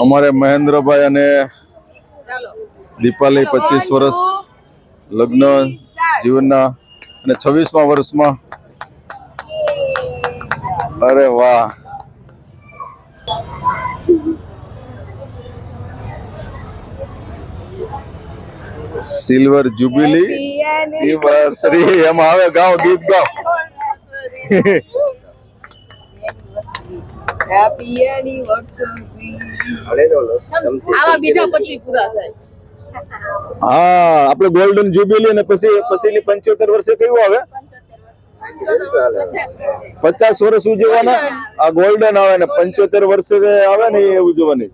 અમારે મહેન્દ્રભાઈ અને દીપાલી પચીસ વર્ષ લગ્ન જીવનના અને છવ્વીસમા વર્ષમાં. અરે વાહ. સિલ્વર જુબિલી એમાં આવે ગાઓ ગીત ગાઓ હેપી એનિવર્સરી આવા બીજા પછી પૂરા થાય. હા આપણે ગોલ્ડન જ્યુબિલી અને પછી પછીની પંચોતેર વર્ષે કયું આવે? પચાસ વર્ષ ઉજવવાના? આ ગોલ્ડન આવે ને પંચોતેર વર્ષે આવે ને એ ઉજવવાની.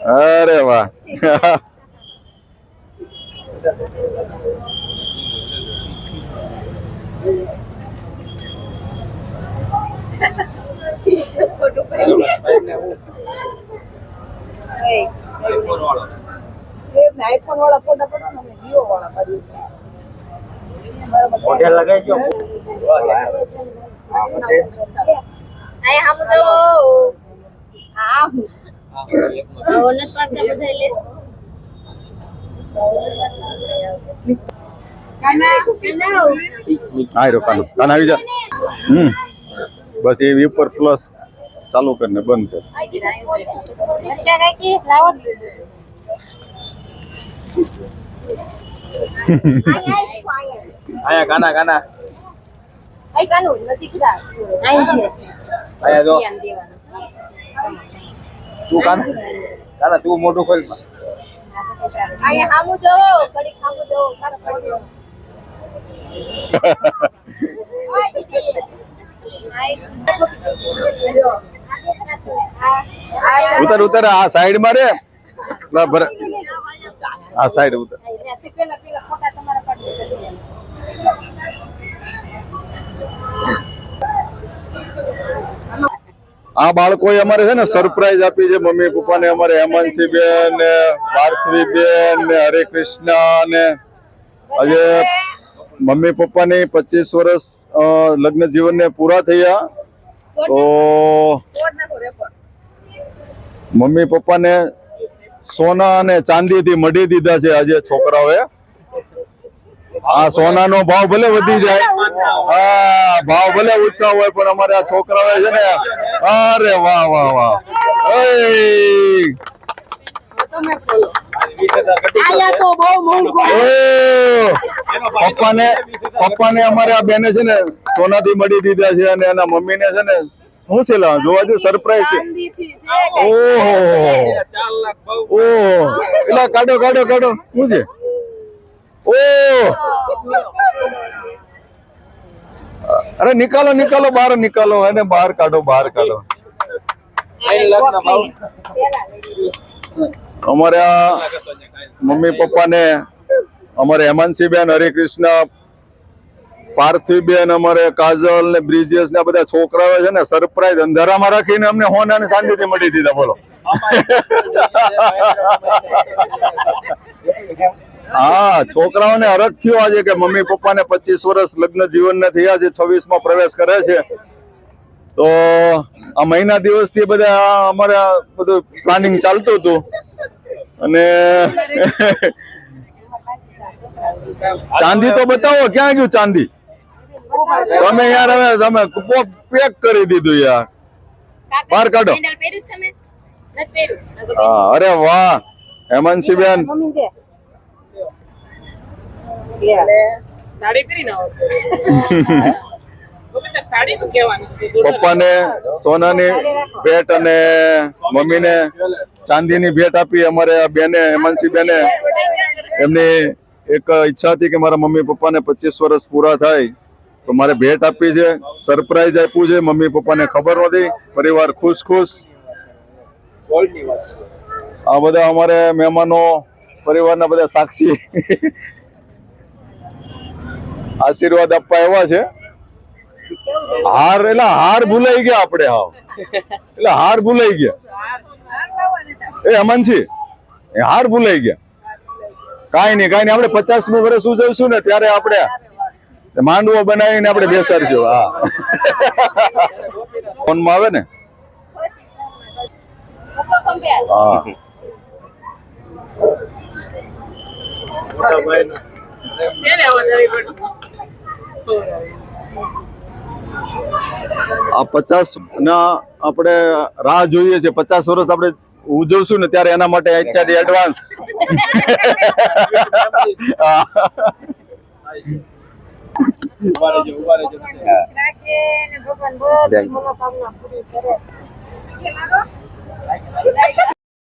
અરે વાહ. આઈફોન વાળા ફોટા પડો ને અમે વાળા પાડીએ હોટેલ લગાવી દો આય હમ તો આ હું ઓનત બધા લે. હા બસ એ ઉપર પ્લસ ચાલુ કરીને બંધ કર આય કાના કાના તું કાના? કાના, તું મોટું ખોલ. હામુ તાર પડી ઉતર ઉતર આ સાઈડમાં રે બરાબર આ સાઈડ ઉતર. પેલા પેલા ફોટા તમારા આ બાળકોએ અમારે છે ને સરપ્રાઈઝ આપી છે મમ્મી પપ્પાને અમારે હેમાંશી બેન ને પાર્થવી બેન ને હરે કૃષ્ણ ને. આજે મમ્મી પપ્પાની પચીસ વર્ષ લગ્ન જીવનને પૂરા થયા. તો મમ્મી પપ્પાને સોના અને ચાંદીથી મઢી દીધા છે આજે છોકરાઓએ. આ સોનાનો ભાવ ભલે વધી જાય. હા ભાવ ભલે ઓછા હોય પણ અમારે આ છોકરાઓએ છે ને અરે વાહ વાહ વાહ. ઓય! તમે બોલો આયા આયા તો બહુ મોંઘો ઓ! પપ્પાને પપ્પાને અમારે આ બેને છે ને સોનાથી મળી દીધા છે અને એના મમ્મીને છે ને શું છે જોવા જો સરપ્રાઈઝ છે. ઓહો. ઓહો. એલા કાઢો કાઢો કાઢો. શું છે? ઓ અરે નિકાલો નિકાલો, બહાર નિકાલો, એને બહાર કાઢો બહાર કાઢો. અમારે આ મમ્મી પપ્પાને, અમારે હેમાંશીબેન હરિકૃષ્ણ, પાર્થિવબેન, અમારે કાજલ ને બ્રિજેશ ને બધા છોકરાઓ છે ને, સરપ્રાઈઝ અંધારામાં રાખીને અમને હોના ને શાંતિથી મળી દીધા, બોલો. હા છોકરાઓને અરજ થયો આજે કે મમ્મી પપ્પાને પચીસ વર્ષ લગ્ન જીવન થયા છે છવ્વીસમાં પ્રવેશ કરે છે. તો આ મહિના દિવસથી બધા અમારે બધું પ્લાનિંગ ચાલતું હતું. અને ચાંદી તો બતાવો ક્યાં ગયું ચાંદી? તમે યાર હવે તમે પેક કરી દીધું યાર. બહાર કાઢો. પેન્ડલ પહેર્યું છે તમે? નથી પહેર્યું. હા અરે વાહ હેમંતસિંહ બેન મમ્મી દે સાડી પહેરી ના સાડી નું કહેવાનું પપ્પાને સોનાની ભેટ અને મમ્મીને ચાંદીની ભેટ આપી અમારે આ બેને હેમાંશી બેને એમની એક ઈચ્છા હતી કે મારા મમ્મી પપ્પાને પચીસ વર્ષ પૂરા થાય. તો મારે ભેટ આપી છે સરપ્રાઈઝ આપ્યું છે મમ્મી પપ્પાને ખબર નહોતી પરિવાર ખુશ ખુશ. આ બધા અમારે મહેમાનો પરિવારના બધા સાક્ષી. આશીર્વાદ આપવા એવા છે. હાર, એટલે હાર ભૂલાઈ ગયા આપણે હાવ. એટલે હાર ભૂલાઈ ગયા. એ અમનસિંહ એ હાર ભૂલાઈ ગયા. કાંઈ નહીં કાંઈ નહીં, આપણે પચાસમું વર્ષ ઉજવશું ને ત્યારે આપણે માંડવો બનાવીને આપણે બેસાડશું હા. ફોનમાં આવે ને. હા. ભાઈ આ પચાસ ના આપણે રાહ જોઈએ છે. પચાસ વર્ષ આપણે ઉજવશું ને ત્યારે એના માટે અત્યારે એડવાન્સ ભગવાન